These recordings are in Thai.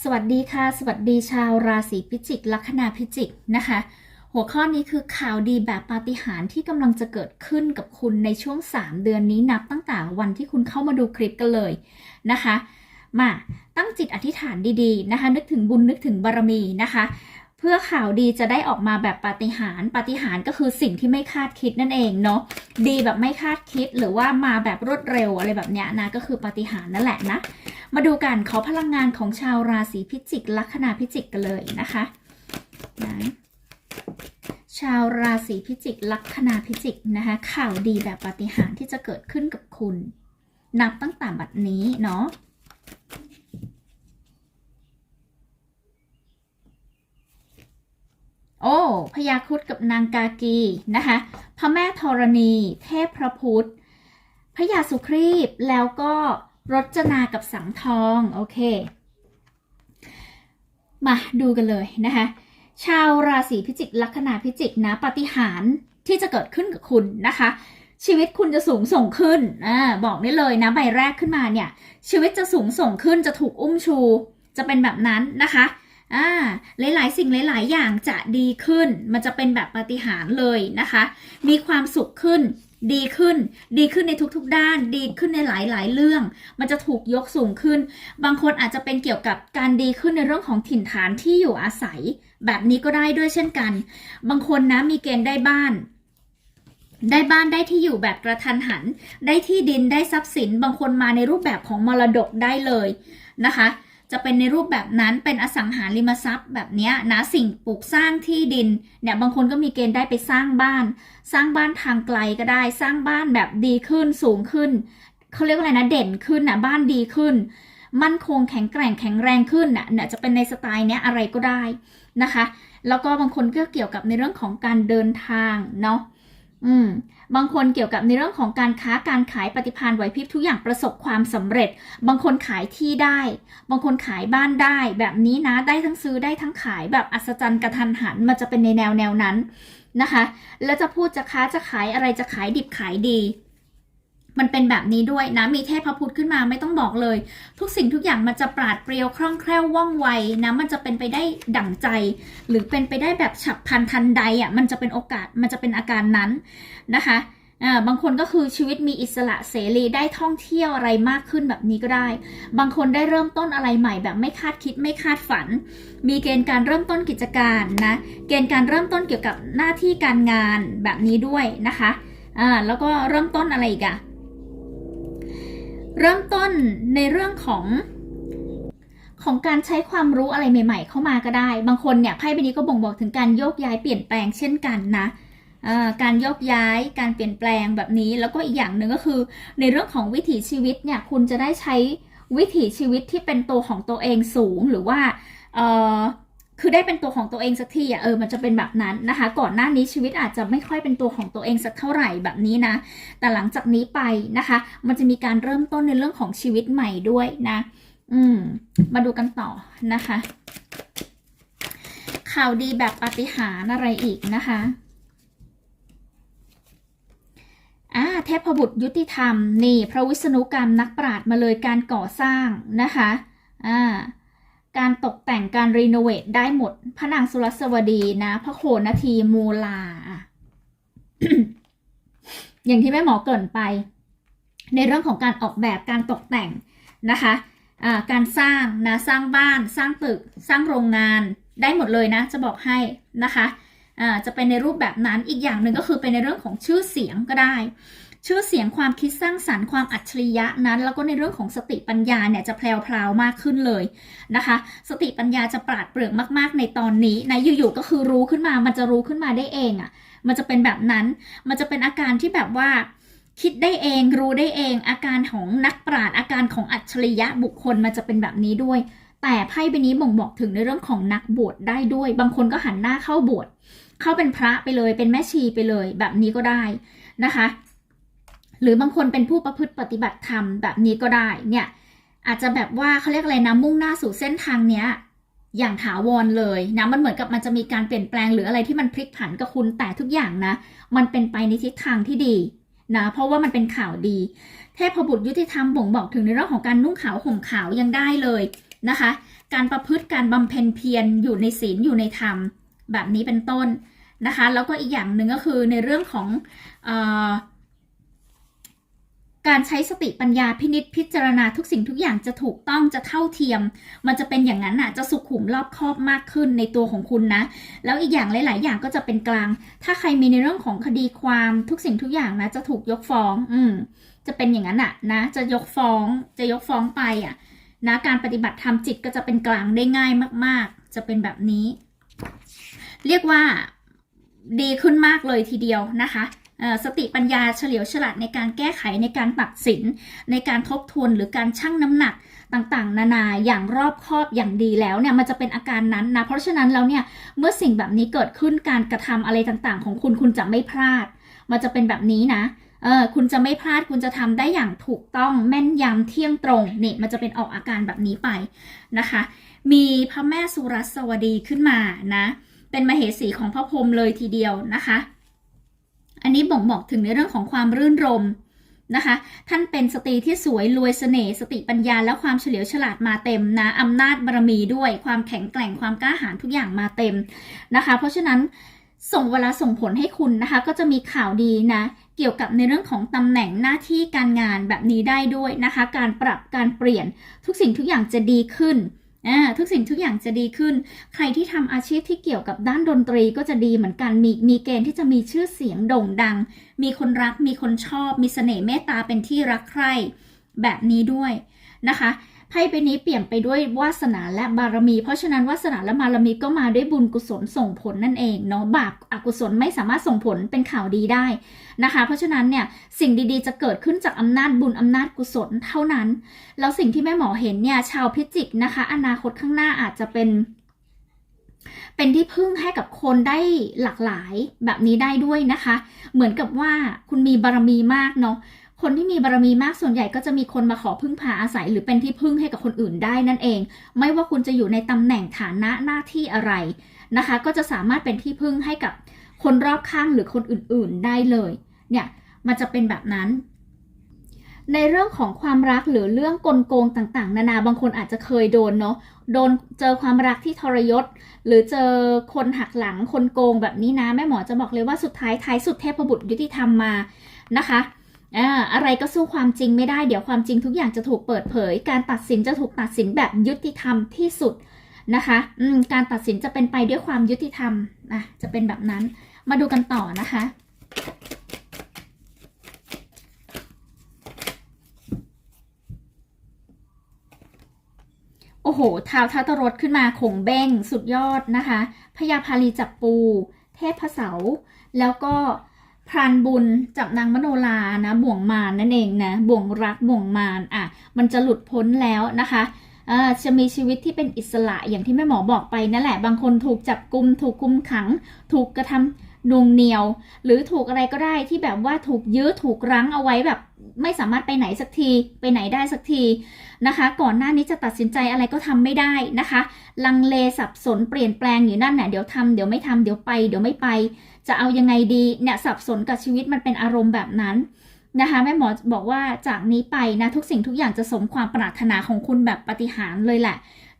สวัสดีค่ะ สวัสดีชาวราศีพิจิก ลัคนาพิจิกนะคะ หัวข้อนี้คือข่าวดีแบบปาฏิหาริย์ที่กำลังจะเกิดขึ้นกับคุณในช่วง 3 เดือนนี้นับตั้งแต่วันที่คุณเข้ามาดูคลิปกันเลยนะคะ มาตั้งจิตอธิษฐานดีๆนะคะ นึกถึงบุญนึกถึงบารมีนะคะ พื่อข่าวดีจะได้ออกมาแบบปาฏิหาริย์ปาฏิหาริย์ก็คือสิ่งที่ไม่คาดคิดนั่นเองเนาะดีแบบไม่คาดคิดหรือว่ามาแบบรวดเร็วอะไรแบบเนี้ยนะก็คือปาฏิหาริย์นั่นแหละนะ มาดูกันขอพลังงานของชาวราศีพิจิกลัคนาพิจิกกันเลยนะคะนะชาวราศีพิจิกลัคนาพิจิกนะคะข่าวดีแบบปาฏิหาริย์ที่จะเกิดขึ้นกับคุณ นับตั้งแต่บัดนี้เนาะ โอ้พญาครุดกับนางกากีนะคะพระแม่ธรณี เทพพระพุทธพระยาสุครีบแล้วก็รจนากับสังทอง โอเค มาดูกันเลยนะคะชาวราศีพิจิกลัคนาพิจิกนะปฏิหารที่จะเกิดขึ้นกับคุณนะคะ ชีวิตคุณจะสูงส่งขึ้นอ่าบอกได้เลยนะใบแรกขึ้นมาเนี่ย ชีวิตจะสูงส่งขึ้นจะถูกอุ้มชู จะเป็นแบบนั้นนะคะ อ่าหลายๆ สิ่งหลาย ๆ อย่างจะดีขึ้น มันจะเป็นแบบปฏิหารเลยนะคะ มีความสุขขึ้น ดีขึ้น ดีขึ้นในทุกๆ ด้าน ดีขึ้นในหลายๆ เรื่อง มันจะถูกยกสูงขึ้น บางคนอาจจะเป็นเกี่ยวกับการดีขึ้นในเรื่องของถิ่นฐานที่อยู่อาศัย แบบนี้ก็ได้ด้วยเช่นกัน บางคนนะมีเกณฑ์ได้บ้านได้บ้านได้ที่อยู่แบบกระทันหัน ได้ที่ดินได้ทรัพย์สิน บางคนมาในรูปแบบของมรดกได้เลยนะคะ จะเป็นในรูปแบบนั้นเป็นอสังหาริมทรัพย์แบบนี้นะสิ่งปลูกสร้างที่ดินเนี่ยบางคนก็มีเกณฑ์ได้ไปสร้างบ้าน สร้างบ้านทางไกลก็ได้ สร้างบ้านแบบดีขึ้นสูงขึ้นเขาเรียกว่าอะไรนะเด่นขึ้นนะบ้านดีขึ้น มั่นคงแข็งแกร่งแข็งแรงขึ้นนะเนี่ยจะเป็นในสไตล์เนี้ยอะไรก็ได้นะคะ แล้วก็บางคนก็เกี่ยวกับในเรื่องของการเดินทางเนาะ อืมบางคนเกี่ยวกับในเรื่องของการค้าการขายปฏิพันธ์ไหวพริบทุกอย่างประสบความสำเร็จ บางคนขายที่ได้ บางคนขายบ้านได้ แบบนี้นะได้ทั้งซื้อได้ทั้งขายแบบอัศจรรย์กระทันหันมันจะเป็นในแนวแนวนั้นนะคะ แล้วจะพูดจะค้าจะขายอะไรจะขายดิบขายดี มันเป็นแบบนี้ด้วยนะ มีเทพพุทธขึ้นมาไม่ต้องบอกเลย ทุกสิ่งทุกอย่างมันจะปราดเปรียวคล่องแคล่วว่องไวนะ มันจะเป็นไปได้ดั่งใจ หรือเป็นไปได้แบบฉับพลันทันใดอะ มันจะเป็นโอกาส มันจะเป็นอาการนั้นนะคะอ่าบางคนก็คือชีวิตมีอิสระเสรีได้ท่องเที่ยวอะไรมากขึ้นแบบนี้ก็ได้ บางคนได้เริ่มต้นอะไรใหม่แบบไม่คาดคิดไม่คาดฝัน มีเกณฑ์การเริ่มต้นกิจการนะ เกณฑ์การเริ่มต้นเกี่ยวกับหน้าที่การงานแบบนี้ด้วยนะคะ อ่า แล้วก็เริ่มต้นอะไรอีกอะ เริ่มต้นในเรื่องของของการใช้ความรู้อะไรใหม่ ๆ เข้ามาก็ได้ บางคนเนี่ยไพ่ใบนี้ก็บ่งบอกถึงการโยกย้ายเปลี่ยนแปลงเช่นกันนะการโยกย้าย การเปลี่ยนแปลงแบบนี้ แล้วก็อีกอย่างหนึ่งก็คือ ในเรื่องของวิถีชีวิตเนี่ยคุณจะได้ใช้วิถีชีวิตที่เป็นตัวของตัวเองสูงหรือว่า คือได้เป็นตัวของตัวเองสักทีอะเออมันจะเป็นแบบนั้นนะคะ ก่อนหน้านี้ชีวิตอาจจะไม่ค่อยเป็นตัวของตัวเองสักเท่าไหร่แบบนี้นะ แต่หลังจากนี้ไปนะคะ มันจะมีการเริ่มต้นในเรื่องของชีวิตใหม่ด้วยนะ อืม มาดูกันต่อนะคะ ข่าวดีแบบปาฏิหาริย์อะไรอีกนะคะอ่าเทพบุตรยุติธรรม นี่ พระวิษณุกรรมนักปราชญ์มาเลยการก่อสร้างนะคะอ่า การตกแต่งการรีโนเวทได้หมดพระนางสุรสวดีนะ พระโขนาทีมูลา อย่างที่แม่หมอเกินไป ในเรื่องของการออกแบบการตกแต่งนะคะอ่าการสร้างนะสร้างบ้าน สร้างตึก สร้างโรงงานได้หมดเลยนะ จะบอกให้นะคะอ่าจะเป็นในรูปแบบนั้นอีกอย่างหนึ่งก็คือเป็นในเรื่องของชื่อเสียงก็ได้ ชื่อเสียงความคิดสร้างสรรค์ความอัจฉริยะนั้น แล้วก็ในเรื่องของสติปัญญาเนี่ยจะแพรวๆมากขึ้นเลยนะคะ สติปัญญาจะปราดเปรื่องมาก ๆ ในตอนนี้นะอยู่ๆก็คือรู้ขึ้นมา มันจะรู้ขึ้นมาได้เองอะ่ะ มันจะเป็นแบบนั้น มันจะเป็นอาการที่แบบว่าคิดได้เองรู้ได้เองอาการของนักปราชญ์อาการของอัจฉริยะบุคคลมันจะเป็นแบบนี้ด้วย แต่ไพ่ใบนี้บ่งบอกถึงในเรื่องของนักบวชได้ด้วย บางคนก็หันหน้าเข้าบวชเข้าเป็นพระไปเลยเป็นแม่ชีไปเลย แบบนี้ก็ได้นะคะ หรือบางคนเป็นผู้ประพฤติปฏิบัติธรรมแบบนี้ก็ได้เนี่ยอาจจะแบบว่าเขาเรียกอะไรนะมุ่งหน้าสู่เส้นทางเนี้ยอย่างถาวรเลยนะมันเหมือนกับมันจะมีการเปลี่ยนแปลงหรืออะไรที่มันพลิกผันกับคุณแต่ทุกอย่างนะ มันเป็นไปในทิศทางที่ดีนะเพราะว่ามันเป็นข่าวดี เทพบุตรยุติธรรมบ่งบอกถึงในเรื่องของการนุ่งขาวห่มขาวยังได้เลยนะคะ การประพฤติการบำเพ็ญเพียรอยู่ในศีลอยู่ในธรรม แบบนี้เป็นต้นนะคะ แล้วก็อีกอย่างหนึ่งก็คือในเรื่องของอ การใช้สติปัญญาพินิษพิจารณาทุกสิ่งทุกอย่างจะถูกต้องจะเท่าเทียม มันจะเป็นอย่างนั้นน่ะจะสุขุมรอบคอบมากขึ้นในตัวของคุณนะ แล้วอีกอย่างหลาย ๆ อย่างก็จะเป็นกลาง ถ้าใครมีในเรื่องของคดีความทุกสิ่งทุกอย่างนะจะถูกยกฟ้อง อืมจะเป็นอย่างนั้นอะนะ จะยกฟ้อง จะยกฟ้องไปอะนะการปฏิบัติธรรมจิตก็จะเป็นกลางได้ง่ายมาก ๆ จะเป็นแบบนี้ เรียกว่าดีขึ้นมากเลยทีเดียวนะคะ สติปัญญาเฉลียวฉลาดในการแก้ไขในการตัดสิน ในการทบทวนหรือการชั่งน้ำหนักต่างๆ นานาอย่างรอบคอบอย่างดีแล้วเนี่ยมันจะเป็นอาการนั้นนะเพราะฉะนั้นแล้วเนี่ยเมื่อสิ่งแบบนี้เกิดขึ้นการกระทำอะไรต่างๆ ของคุณคุณจะไม่พลาด มันจะเป็นแบบนี้นะเออคุณจะไม่พลาดคุณจะทำได้อย่างถูกต้องแม่นยำเที่ยงตรงนี่มันจะเป็นออกอาการแบบนี้ไปนะคะ มีพระแม่สุรัสวดีขึ้นมานะเป็นมเหสีของพระพรหมเลยทีเดียวนะคะ อันนี้บ่งบอกถึงในเรื่องของความรื่นรมนะคะ ท่านเป็นสตรีที่สวยรวยเสน่ห์สติปัญญาและความเฉลียวฉลาดมาเต็มนะอำนาจบารมีด้วยความแข็งแกร่งความกล้าหาญทุกอย่างมาเต็มนะคะ เพราะฉะนั้นส่งเวลาส่งผลให้คุณนะคะ ก็จะมีข่าวดีนะ เกี่ยวกับในเรื่องของตำแหน่งหน้าที่การงานแบบนี้ได้ด้วยนะคะ การปรับการเปลี่ยนทุกสิ่งทุกอย่างจะดีขึ้น อ่าทุกสิ่งทุกอย่างจะดีขึ้น ใครที่ทำอาชีพที่เกี่ยวกับด้านดนตรีก็จะดีเหมือนกัน มีมีเกณฑ์ที่จะมีชื่อเสียงโด่งดัง มีคนรัก มีคนชอบ มีเสน่ห์เมตตาเป็นที่รักใคร่แบบนี้ด้วยนะคะ ไพ่ใบนี้เปลี่ยนไปด้วยวาสนาและบารมี เพราะฉะนั้นวาสนาและบารมีก็มาด้วยบุญกุศลส่งผลนั่นเองเนาะบาปอกุศลไม่สามารถส่งผลเป็นข่าวดีได้นะคะ เพราะฉะนั้นเนี่ยสิ่งดีๆ จะเกิดขึ้นจากอำนาจบุญอำนาจกุศลเท่านั้น แล้วสิ่งที่แม่หมอเห็นเนี่ยชาวพิจิกนะคะ อนาคตข้างหน้าอาจจะเป็นเป็นที่พึ่งให้กับคนได้หลากหลายแบบนี้ได้ด้วยนะคะ เหมือนกับว่าคุณมีบารมีมากเนาะ คนที่มีบารมีมากส่วนใหญ่ก็จะมีคนมาขอพึ่งพาอาศัย หรือเป็นที่พึ่งให้กับคนอื่นได้นั่นเอง ไม่ว่าคุณจะอยู่ในตำแหน่งฐานะหน้าที่อะไรนะคะ ก็จะสามารถเป็นที่พึ่งให้กับคนรอบข้างหรือคนอื่นๆได้เลย เนี่ยมันจะเป็นแบบนั้น ในเรื่องของความรักหรือเรื่องกลโกงต่างๆ นานาบางคนอาจจะเคยโดนเนาะโดนเจอความรักที่ทรยศ หรือเจอคนหักหลังคนโกงแบบนี้นะแม่หมอจะบอกเลยว่าสุดท้ายท้ายสุดเทพบุตรยุติธรรมมานะคะ อะไรก็สู้ความจริงไม่ได้ เดี๋ยวความจริงทุกอย่างจะถูกเปิดเผย การตัดสินจะถูกตัดสินแบบยุติธรรมที่สุดนะคะการตัดสินจะเป็นไปด้วยความยุติธรรมอะจะเป็นแบบนั้น มาดูกันต่อนะคะ โอ้โหท้าวทัตรถขึ้นมาขงเบ้งสุดยอดนะคะพญาพาลีจับปู เทพพระเสาแล้วก็ พรานบุญจับนางมโนลานะบ่วงมารนั่นเองนะบ่วงรักบ่วงมารอะมันจะหลุดพ้นแล้วนะคะจะมีชีวิตที่เป็นอิสระอย่างที่แม่หมอบอกไปนั่นแหละ บางคนถูกจับกุม ถูกคุมขัง ถูกกระทำนวงเหนียว หรือถูกอะไรก็ได้ที่แบบว่าถูกยื้อถูกรั้งเอาไว้แบบ ไม่สามารถไปไหนสักทีไปไหนได้สักทีนะคะ ก่อนหน้านี้จะตัดสินใจอะไรก็ทำไม่ได้นะคะ ลังเลสับสนเปลี่ยนแปลงอยู่นั่นน่ะเดี๋ยวทำเดี๋ยวไม่ทำเดี๋ยวไปเดี๋ยวไม่ไป จะเอายังไงดีเนี่ยสับสนกับชีวิตมันเป็นอารมณ์แบบนั้นนะคะแม่หมอบอกว่าจากนี้ไปนะทุกสิ่งทุกอย่างจะสมความปรารถนาของคุณแบบปฏิหารเลยแหละ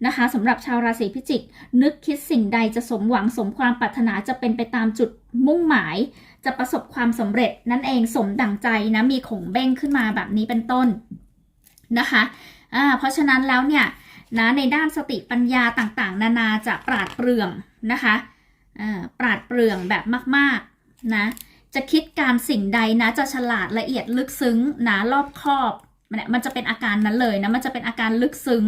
นะคะสำหรับชาวราศีพิจิก นึกคิดสิ่งใดจะสมหวังสมความปรารถนาจะเป็นไปตามจุดมุ่งหมาย จะประสบความสำเร็จนั่นเองสมดั่งใจนะมีขงเบ้งขึ้นมาแบบนี้เป็นต้นนะคะอ่าเพราะฉะนั้นแล้วเนี่ยนะในด้านสติปัญญาต่างๆ นานาจะปราดเปรื่องนะคะ ปราดเปรื่องแบบมากๆนะจะคิดการสิ่งใดนะ จะฉลาดละเอียดลึกซึ้งนะรอบคอบมันมันจะเป็นอาการนั้นเลยนะมันจะเป็นอาการลึกซึ้ง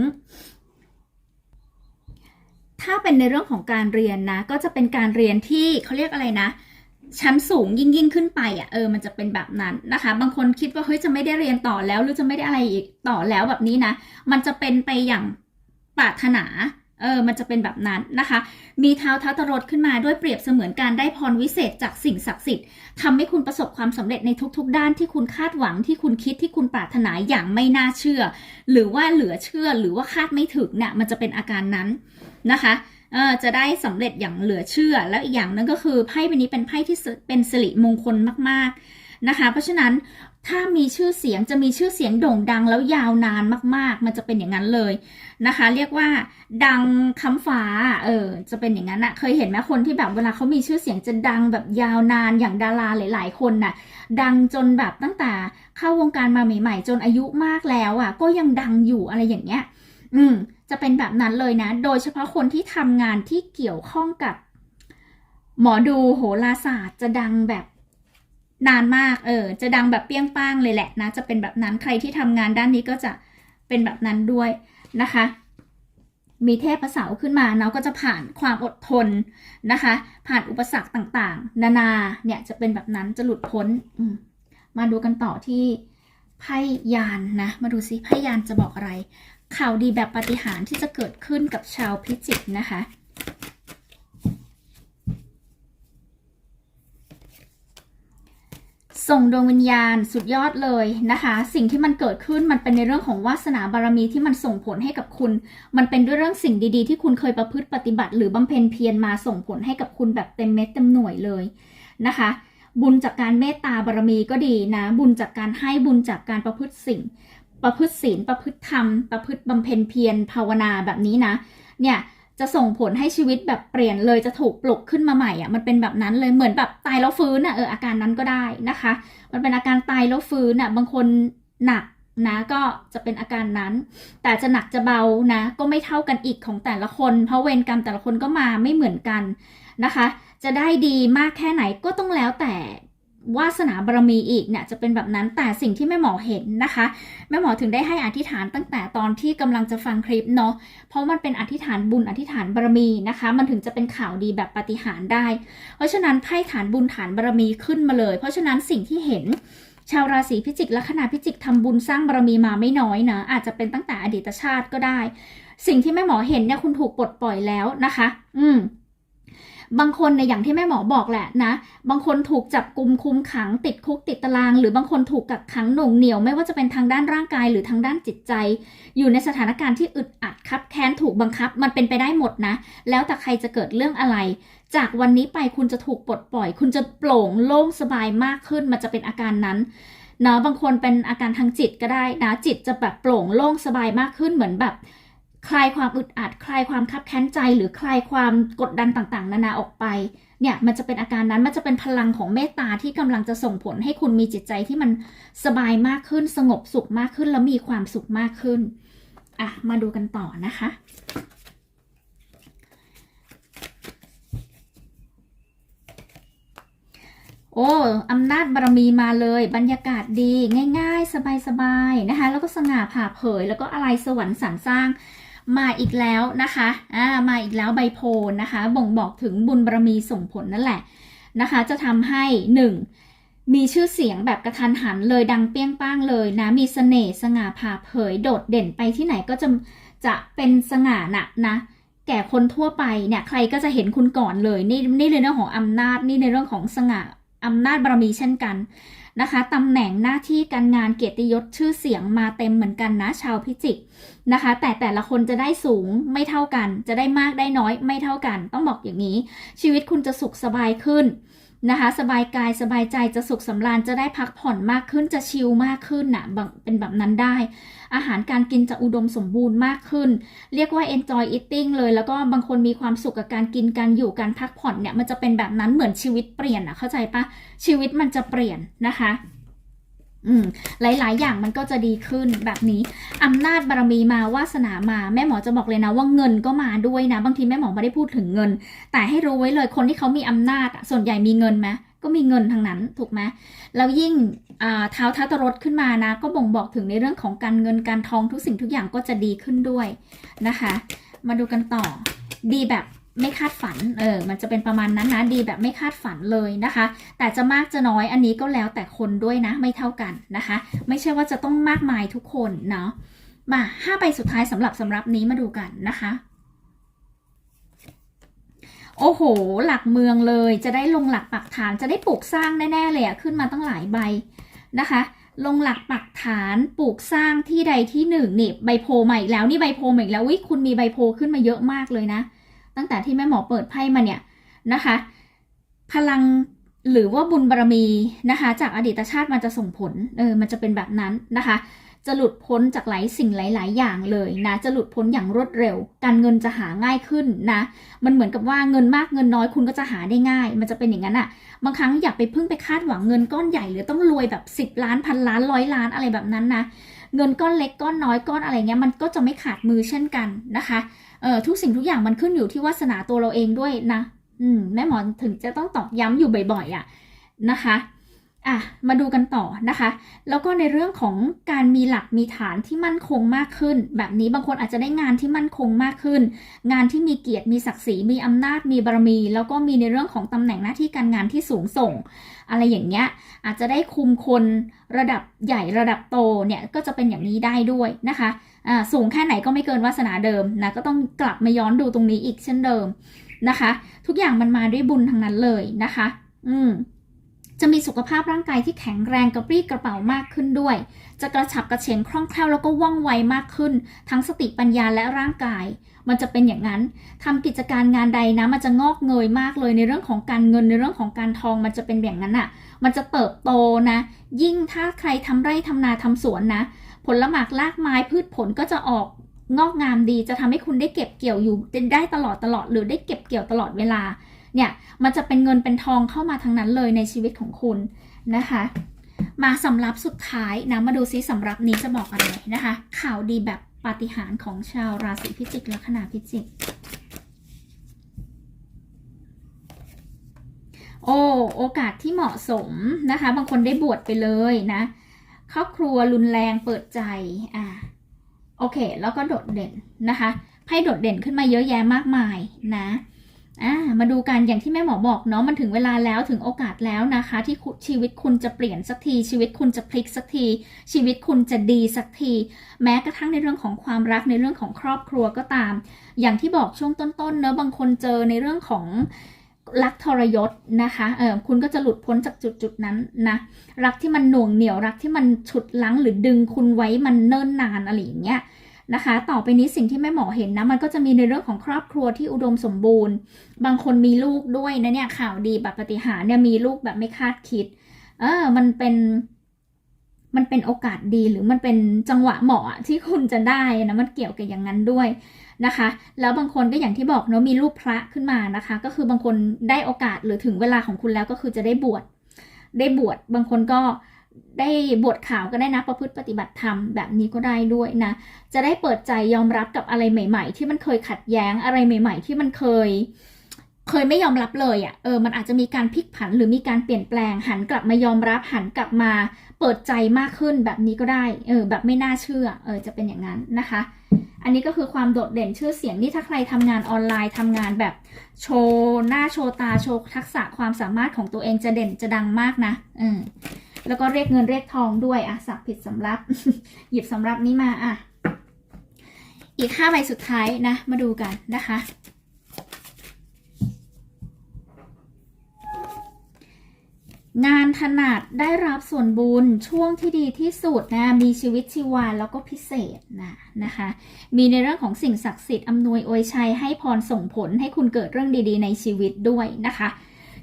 ถ้าเป็นในเรื่องของการเรียนนะ ก็จะเป็นการเรียนที่เขาเรียกอะไรนะ ชั้นสูงยิ่งยิ่งขึ้นไปอะเออมันจะเป็นแบบนั้นนะคะ บางคนคิดว่าเฮ้ยจะไม่ได้เรียนต่อแล้ว หรือจะไม่ได้อะไรอีกต่อแล้วแบบนี้นะ มันจะเป็นไปอย่างปรารถนา เออ มันจะเป็นแบบนั้นนะคะ มีเท้าทัตรถขึ้นมาด้วยเปรียบเสมือนการได้พรวิเศษจากสิ่งศักดิ์สิทธิ์ทำให้คุณประสบความสำเร็จในทุกๆ ด้านที่คุณคาดหวังที่คุณคิดที่คุณปรารถนาอย่างไม่น่าเชื่อ หรือว่าเหลือเชื่อหรือว่าคาดไม่ถึงเนี่ยมันจะเป็นอาการนั้นนะคะเออจะได้สำเร็จอย่างเหลือเชื่อ แล้วอีกอย่างนึงก็คือไพ่ใบนี้เป็นไพ่ที่เป็นสิริมงคลมากๆนะคะ เพราะฉะนั้น ถ้ามีชื่อเสียงจะมีชื่อเสียงโด่งดังแล้วยาวนานมาก ๆ มันจะเป็นอย่างนั้นเลยนะคะ เรียกว่าดังคำฟ้าเออจะเป็นอย่างนั้นอะเคยเห็นไหมคนที่แบบเวลาเขามีชื่อเสียงจะดังแบบยาวนานอย่างดาราหลาย ๆ คนน่ะ ดังจนแบบตั้งแต่เข้าวงการมาใหม่ ๆ จนอายุมากแล้วอะก็ยังดังอยู่อะไรอย่างเงี้ย อืม จะเป็นแบบนั้นเลยนะ โดยเฉพาะคนที่ทำงานที่เกี่ยวข้องกับ หมอดูโหราศาสตร์จะดังแบบ นานมากเออจะดังแบบเปี้ยงป้างเลยแหละนะ จะเป็นแบบนั้นใครที่ทำงานด้านนี้ก็จะเป็นแบบนั้นด้วยนะคะ มีเทพเสาขึ้นมาเนาะก็จะผ่านความอดทนนะคะ ผ่านอุปสรรคต่างๆ นานาเนี่ยจะเป็นแบบนั้นจะหลุดพ้นมมาดูกันต่อที่ไพ่ยานนะ มาดูซิไพ่ยานจะบอกอะไร ข่าวดีแบบปฏิหารที่จะเกิดขึ้นกับชาวพิจิกนะคะ ส่งดวงวิญญาณสุดยอดเลยนะคะ สิ่งที่มันเกิดขึ้นมันเป็นในเรื่องของวาสนาบารมีที่มันส่งผลให้กับคุณ มันเป็นด้วยเรื่องสิ่งดีๆ ที่คุณเคยประพฤติปฏิบัติ หรือบำเพ็ญเพียรมาส่งผลให้กับคุณแบบเต็มเม็ดเต็มหน่วยเลยนะคะ บุญจากการเมตตาบารมีก็ดีนะ บุญจากการให้บุญจากการประพฤติสิ่ง ประพฤติศีลประพฤติธรรม ประพฤติบำเพ็ญเพียรภาวนาแบบนี้นะเนี่ย จะส่งผลให้ชีวิตแบบเปลี่ยนเลยจะถูกปลุกขึ้นมาใหม่อะมันเป็นแบบนั้นเลยเหมือนแบบตายแล้วฟื้นอะเอออาการนั้นก็ได้นะคะ มันเป็นอาการตายแล้วฟื้นอะบางคนหนักนะก็จะเป็นอาการนั้น แต่จะหนักจะเบานะ ก็ไม่เท่ากันอีกของแต่ละคน เพราะเวรกรรมแต่ละคนก็มาไม่เหมือนกันนะคะ จะได้ดีมากแค่ไหนก็ต้องแล้วแต่ วาสนาบารมีอีกเนี่ยจะเป็นแบบนั้นแต่สิ่งที่แม่หมอเห็นนะคะแม่หมอถึงได้ให้อธิษฐานตั้งแต่ตอนที่กำลังจะฟังคลิปเนาะเพราะมันเป็นอธิษฐานบุญอธิษฐานบารมีนะคะ มันถึงจะเป็นข่าวดีแบบปฏิหารได้ เพราะฉะนั้นไพ่ฐานบุญฐานบารมีขึ้นมาเลย เพราะฉะนั้นสิ่งที่เห็นชาวราศีพิจิกและคณะพิจิกทำบุญสร้างบารมีมาไม่น้อยนะอาจจะเป็นตั้งแต่อดีตชาติก็ได้ สิ่งที่แม่หมอเห็นเนี่ยคุณถูกปลดปล่อยแล้วนะคะ อืม บางคนในยอย่างที่แม่หมอบอกแหละนะ บางคนถูกจับกลุมคุมขังติดคุกติดตาราง หรือบางคนถูกกักขังหน่วงเหนียว ไม่ว่าจะเป็นทางด้านร่างกายหรือทางด้านจิตใจ อยู่ในสถานการณ์ที่อึดอัดคับแค้นถูกบังคับ มันเป็นไปได้หมดนะ แล้วแต่ใครจะเกิดเรื่องอะไร จากวันนี้ไปคุณจะถูกปลดปล่อย คุณจะโปร่งโล่งสบายมากขึ้น มันจะเป็นอาการนั้นเนาะบางคนเป็นอาการทางจิตก็ได้นะจิตจะแบบโปร่งโล่งสบายมากขึ้นเหมือนแบบ คลายความอึดอัด คลายความคับแค้นใจ หรือคลายความกดดันต่างๆ นานาออกไปเนี่ยมันจะเป็นอาการนั้นมันจะเป็นพลังของเมตตาที่กำลังจะส่งผลให้คุณมีจิตใจที่มันสบายมากขึ้น สงบสุขมากขึ้น แล้วมีความสุขมากขึ้นอะมาดูกันต่อนะคะ โอ้อำนาจบารมีมาเลย บรรยากาศดีง่าย ๆ สบายๆนะคะ แล้วก็สง่าผ่าเผย แล้วก็อะไรสวรรค์สรรสร้าง มาอีกแล้วนะคะอ่ามาอีกแล้วใบโพลนะคะ บ่งบอกถึงบุญบารมีส่งผลนั่นแหละนะคะ จะทำให้หนึ่งมีชื่อเสียงแบบกระทันหันเลยดังเปี้ยงป้างเลยนะ มีเสน่ห์สง่าผ่าเผยโดดเด่นไปที่ไหนก็จะจะเป็นสง่าหนะนะ แก่คนทั่วไปเนี่ยใครก็จะเห็นคุณก่อนเลย นี่นี่ในเรื่องของอำนาจนี่ในเรื่องของสง่าอำนาจบารมีเช่นกัน นะคะตำแหน่งหน้าที่การงานเกียรติยศชื่อเสียงมาเต็มเหมือนกันนะชาวพิจิกนะคะ แต่แต่ละคนจะได้สูงไม่เท่ากัน จะได้มากได้น้อยไม่เท่ากัน ต้องบอกอย่างนี้ ชีวิตคุณจะสุขสบายขึ้น นะคะสบายกายสบายใจจะสุขสำราญจะได้พักผ่อนมากขึ้นจะชิลมากขึ้นนะ่ะเป็นแบบนั้นได้ อาหารการกินจะอุดมสมบูรณ์มากขึ้น เรียกว่า enjoy eating เลย แล้วก็บางคนมีความสุขกับการกินการอยู่การพักผ่อนเนี่ยมันจะเป็นแบบนั้นเหมือนชีวิตเปลี่ยนอะเข้าใจปะชีวิตมันจะเปลี่ยนนะคะ อืมหลาย ๆ อย่างมันก็จะดีขึ้นแบบนี้อำนาจบารมีมาวาสนามาแม่หมอจะบอกเลยนะว่าเงินก็มาด้วยนะ บางทีแม่หมอไม่ได้พูดถึงเงิน แต่ให้รู้ไว้เลยคนที่เขามีอำนาจส่วนใหญ่มีเงินไหมก็มีเงินทางนั้นถูกไหมแล้วยิ่งเท้าทัตรถขึ้นมานะ ก็บ่งบอกถึงในเรื่องของการเงินการทองทุกสิ่งทุกอย่างก็จะดีขึ้นด้วยนะคะ มาดูกันต่อดีแบบ ไม่คาดฝัน เออ มันจะเป็นประมาณนั้นนะ ดีแบบไม่คาดฝันเลยนะคะ แต่จะมากจะน้อยอันนี้ก็แล้วแต่คนด้วยนะ ไม่เท่ากันนะคะ ไม่ใช่ว่าจะต้องมากมายทุกคนเนาะ มาห้าใบสุดท้ายสำหรับสำหรับนี้มาดูกันนะคะ โอ้โห หลักเมืองเลย จะได้ลงหลักปักฐาน จะได้ปลูกสร้างแน่ๆเลยอะขึ้นมาตั้งหลายใบนะคะ ลงหลักปักฐานปลูกสร้างที่ใดที่หนึ่งนี่ใบโพลมาอีกแล้วนี่ใบโพลมาอีกแล้ววิคุณมีใบโพขึ้นมาเยอะมากเลยนะ ตั้งแต่ที่แม่หมอเปิดไพ่มาเนี่ยนะคะ พลังหรือว่าบุญบารมีนะคะ จากอดีตชาติมันจะส่งผลเออมันจะเป็นแบบนั้นนะคะ จะหลุดพ้นจากหลายสิ่งหลาย ๆ อย่างเลยนะจะหลุดพ้นอย่างรวดเร็ว การเงินจะหาง่ายขึ้นนะ มันเหมือนกับว่าเงินมากเงินน้อยคุณก็จะหาได้ง่าย มันจะเป็นอย่างนั้นอะบางครั้งอย่าไปพึ่งไปคาดหวังเงินก้อนใหญ่หรือต้องรวยแบบ 10 ล้านพันล้านร้อยล้านอะไรแบบนั้นนะเงินก้อนเล็กก้อนน้อยก้อนอะไรเงี้ยมันก็จะไม่ขาดมือเช่นกันนะคะ เออทุกสิ่งทุกอย่างมันขึ้นอยู่ที่วาสนาตัวเราเองด้วยนะ อืมแม่หมอถึงจะต้องตอกย้ำอยู่บ่อยๆอะ่ะนะคะ อะมาดูกันต่อนะคะ แล้วก็ในเรื่องของการมีหลักมีฐานที่มั่นคงมากขึ้น แบบนี้บางคนอาจจะได้งานที่มั่นคงมากขึ้น งานที่มีเกียรติมีศักดิ์ศรีมีอำนาจมีบารมี แล้วก็มีในเรื่องของตำแหน่งหน้าที่การงานที่สูงส่ง อะไรอย่างเงี้ยอาจจะได้คุมคนระดับใหญ่ระดับโตเนี่ยก็จะเป็นอย่างนี้ได้ด้วยนะคะอ่าสูงแค่ไหนก็ไม่เกินวาสนาเดิมนะก็ต้องกลับมาย้อนดูตรงนี้อีกเช่นเดิมนะคะ ทุกอย่างมันมาด้วยบุญทั้งนั้นเลยนะคะ อืม จะมีสุขภาพร่างกายที่แข็งแรงกระปรี้กระเป๋ามากขึ้นด้วย จะกระฉับกระเฉงคล่องแคล่วแล้วก็ว่องไวมากขึ้น ทั้งสติปัญญาและร่างกาย มันจะเป็นอย่างนั้นทำกิจการงานใดนะ มันจะงอกเงยมากเลยในเรื่องของการเงินในเรื่องของการทองมันจะเป็นอย่างนั้นอะ่ะ มันจะเติบโตนะ ยิ่งถ้าใครทำไร่ทำนาทำสวนนะ ผลหมากลากไม้พืชผลก็จะออกงอกงามดีจะทำให้คุณได้เก็บเกี่ยวอยู่ได้ตลอดตลอดหรือได้เก็บเกี่ยวตลอดเวลา เนี่ยมันจะเป็นเงินเป็นทองเข้ามาทั้งนั้นเลยในชีวิตของคุณนะคะ มาสำรับสุดท้ายนะมาดูซิสำรับนี้จะบอกอะไรนะคะ ข่าวดีแบบปาฏิหาริย์ของชาวราศีพิจิกและขณะพิจิก โอ้โอกาสที่เหมาะสมนะคะ บางคนได้บวชไปเลยนะ ครอบครัวรุนแรงเปิดใจอ่าโอเค แล้วก็โดดเด่นนะคะไพ่โดดเด่นขึ้นมาเยอะแยะมากมายนะ อ่ามาดูกันอย่างที่แม่หมอบอกเนาะมันถึงเวลาแล้วถึงโอกาสแล้วนะคะ ที่ชีวิตคุณจะเปลี่ยนสักที ชีวิตคุณจะพลิกสักที ชีวิตคุณจะดีสักที แม้กระทั่งในเรื่องของความรักในเรื่องของครอบครัวก็ตาม อย่างที่บอกช่วงต้นๆเนอะบางคนเจอในเรื่องของรักทรยศนะคะเออคุณก็จะหลุดพ้นจากจุดจุดนั้นนะรักที่มันหน่วงเหนียวรักที่มันฉุดลั้งหรือดึงคุณไว้มันเนิ่นนานอะไรอย่างเงี้ย นะคะ ต่อไปนี้สิ่งที่แม่หมอเห็นนะ มันก็จะมีในเรื่องของครอบครัวที่อุดมสมบูรณ์ บางคนมีลูกด้วยนะเนี่ยข่าวดีแบบปฏิหาร์เนี่ยมีลูกแบบไม่คาดคิด เออ มันเป็นมันเป็นโอกาสดีหรือมันเป็นจังหวะเหมาะที่คุณจะได้นะมันเกี่ยวกับอย่างนั้นด้วยนะคะ แล้วบางคนก็อย่างที่บอกเนาะมีรูปพระขึ้นมานะคะ ก็คือบางคนได้โอกาสหรือถึงเวลาของคุณแล้วก็คือจะได้บวชได้บวชบางคนก็ ได้บวชขาวก็ได้นะประพฤติปฏิบัติธรรมแบบนี้ก็ได้ด้วยนะ จะได้เปิดใจยอมรับกับอะไรใหม่ ๆ ที่มันเคยขัดแย้งอะไรใหม่ ๆ ที่มันเคย เคยไม่ยอมรับเลยอะ่ะเออมันอาจจะมีการพลิกผันหรือมีการเปลี่ยนแปลง หันกลับมายอมรับ หันกลับมา เปิดใจมากขึ้นแบบนี้ก็ได้เออแบบไม่น่าเชื่อเออจะเป็นอย่างนั้นนะคะ อันนี้ก็คือความโดดเด่นชื่อเสียงนี่ถ้าใครทำงานออนไลน์ทำงานแบบโชว์หน้าโชว์ตาโชว์ทักษะความสามารถของตัวเองจะเด่นจะดังมากนะเออ แล้วก็เรียกเงินเรียกทองด้วยอะสับผิดสำรับ หยิบสำรับนี้มาอะ อีกห้าใบสุดท้ายนะ มาดูกันนะคะงานถนัดได้รับส่วนบุญช่วงที่ดีที่สุดนะมีชีวิตชีวาแล้วก็พิเศษนะนะคะ มีในเรื่องของสิ่งศักดิ์สิทธิ์อำนวยอวยชัยให้พรส่งผลให้คุณเกิดเรื่องดีๆ ในชีวิตด้วยนะคะ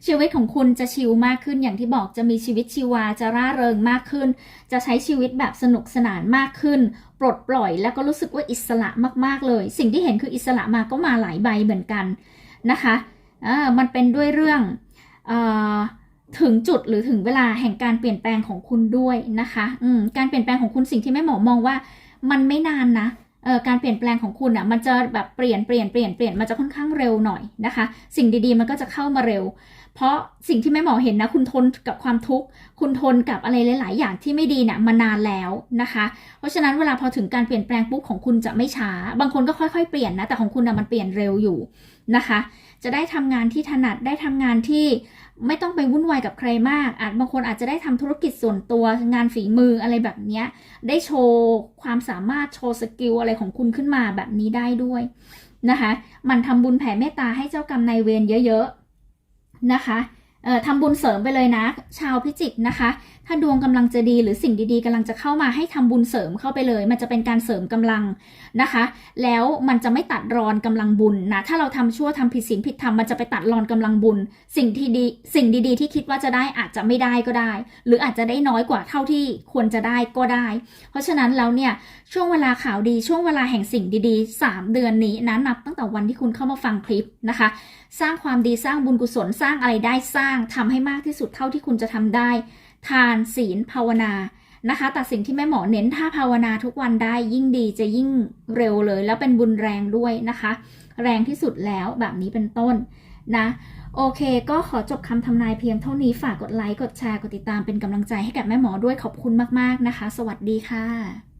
ชีวิตของคุณจะชิลมากขึ้นอย่างที่บอกจะมีชีวิตชีวาจะร่าเริงมากขึ้น จะใช้ชีวิตแบบสนุกสนานมากขึ้น ปลดปล่อยแล้วก็รู้สึกว่าอิสระมากๆเลย สิ่งที่เห็นคืออิสระมาก็มาหลายใบเหมือนกันนะคะอ่ามันเป็นด้วยเรื่องอถึงจุดหรือถึงเวลาแห่งการเปลี่ยนแปลงของคุณด้วยนะคะอืมการเปลี่ยนแปลงของคุณสิ่งที่แม่หมอมองว่ามันไม่นานนะเออการเปลี่ยนแปลงของคุณอะมันจะแบบเปลี่ยนเปลี่ยนเปลี่ยนเปลี่ยนมันจะค่อนข้างเร็วหน่อยนะคะ สิ่งดีๆมันก็จะเข้ามาเร็ว เพราะสิ่งที่แม่หมอเห็นนะ คุณทนกับความทุกข์ คุณทนกับอะไรหลาย ๆ อย่างที่ไม่ดีเนี่ยมานานแล้วนะคะ เพราะฉะนั้นเวลาพอถึงการเปลี่ยนแปลงปุ๊บของคุณจะไม่ช้า บางคนก็ค่อย ๆ เปลี่ยนนะ แต่ของคุณนะมันเปลี่ยนเร็วอยู่นะคะ จะได้ทำงานที่ถนัด ได้ทำงานที่ไม่ต้องไปวุ่นวายกับใครมาก อาจบางคนอาจจะได้ทำธุรกิจส่วนตัวงานฝีมืออะไรแบบเนี้ยได้โชว์ความสามารถโชว์สกิลอะไรของคุณขึ้นมาแบบนี้ได้ด้วยนะคะ มันทำบุญแผ่เมตตาให้เจ้ากรรมนายเวรเยอะ ๆ นะคะทำบุญเสริมไปเลยนะ ชาวพิจิกนะคะ ถ้าดวงกำลังจะดีหรือสิ่งดีๆกำลังจะเข้ามาให้ทำบุญเสริมเข้าไปเลย มันจะเป็นการเสริมกำลังนะคะ แล้วมันจะไม่ตัดรอนกำลังบุญนะถ้าเราทำชั่วทำผิดศีลผิดธรรมมันจะไปตัดรอนกำลังบุญ สิ่งที่ดีสิ่งดีๆ ที่คิดว่าจะได้อาจจะไม่ได้ก็ได้ หรืออาจจะได้น้อยกว่าเท่าที่ควรจะได้ก็ได้ เพราะฉะนั้นแล้วเนี่ยช่วงเวลาข่าวดีช่วงเวลาแห่งสิ่งดีๆ 3 เดือนนี้นะนับตั้งแต่วันที่คุณเข้ามาฟังคลิปนะคะ สร้างความดีสร้างบุญกุศลสร้างอะไรได้สร้างทำให้มากที่สุดเท่าที่คุณจะทำได้ ทานศีลภาวนานะคะ แต่สิ่งที่แม่หมอเน้นถ้าภาวนาทุกวันได้ยิ่งดีจะยิ่งเร็วเลย แล้วเป็นบุญแรงด้วยนะคะ แรงที่สุดแล้วแบบนี้เป็นต้นนะโอเค ก็ขอจบคำทำนายเพียงเท่านี้ฝากกดไลค์ กดแชร์ กดติดตามเป็นกำลังใจให้กับแม่หมอด้วยขอบคุณมาก ๆ นะคะ สวัสดีค่ะ